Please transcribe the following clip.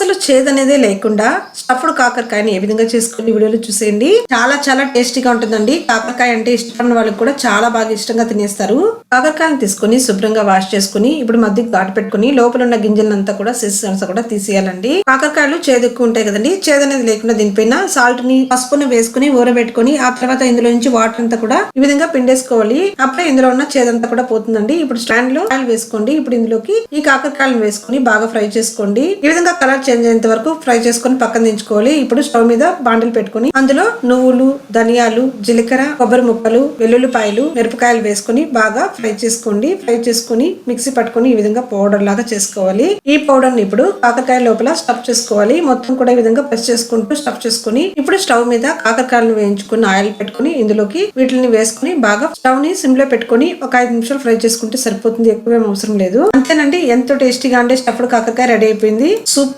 అస్సలు చేదనేదే లేకుండా స్టఫ్డ్ కాకరకాయని ఏ విధంగా చేసుకుని వీడియోలో చూసేయండి. చాలా చాలా టేస్టీగా ఉంటుందండి. కాకరకాయ అంటే ఇష్టమైన వాళ్ళకి కూడా చాలా బాగా ఇష్టంగా తినేస్తారు. కాకరకాయని తీసుకొని శుభ్రంగా వాష్ చేసుకుని ఇప్పుడు మధ్యకి ఘాటు పెట్టుకుని లోపల ఉన్న గింజలంతా కూడా సెన్స్ కూడా తీసేయాలండి. కాకరకాయలు చేదు ఎక్కువ ఉంటాయి కదండి. చేదు అనేది లేకుండా దీనిపైన సాల్ట్ని పసుపుని వేసుకుని ఊరబెట్టుకుని ఆ తర్వాత ఇందులో నుంచి వాటర్ అంతా కూడా ఈ విధంగా పిండేసుకోవాలి. అప్పుడే ఇందులో ఉన్న చేదంతా కూడా పోతుందండి. ఇప్పుడు స్టాండ్లో ఆయిల్ వేసుకోండి. ఇప్పుడు ఇందులోకి ఈ కాకరకాయలను వేసుకుని బాగా ఫ్రై చేసుకోండి. ఈ విధంగా కలర్ చేంజ్ అయ్యేంత వరకు ఫ్రై చేసుకొని పక్కన దించుకోవాలి. ఇప్పుడు స్టవ్ మీద బాండలు పెట్టుకుని అందులో నువ్వులు ధనియాలు జీలకర్ర కొబ్బరి ముక్కలు వెల్లుల్లిపాయలు మిరపకాయలు వేసుకుని బాగా ఫ్రై చేసుకోండి. ఫ్రై చేసుకుని మిక్సీ పట్టుకుని ఈ విధంగా పౌడర్ లాగా చేసుకోవాలి. ఈ పౌడర్ని ఇప్పుడు కాకరకాయ లోపల స్టఫ్ చేసుకోవాలి. మొత్తం కూడా ఈ విధంగా ప్రెస్ చేసుకుంటూ స్టఫ్ చేసుకుని ఇప్పుడు స్టవ్ మీద కాకరకాయలను వేయించుకుని ఆయిల్ పెట్టుకుని ఇందులోకి వీటిని వేసుకుని బాగా స్టవ్ని సిమ్లో పెట్టుకుని ఒక ఐదు నిమిషాలు ఫ్రై చేసుకుంటే సరిపోతుంది. ఎక్కువ అవసరం లేదు. అంతేనండి. ఎంతో టేస్టీగా అంటే స్టఫ్డ్ కాకరకాయ రెడీ అయిపోయింది. సూప్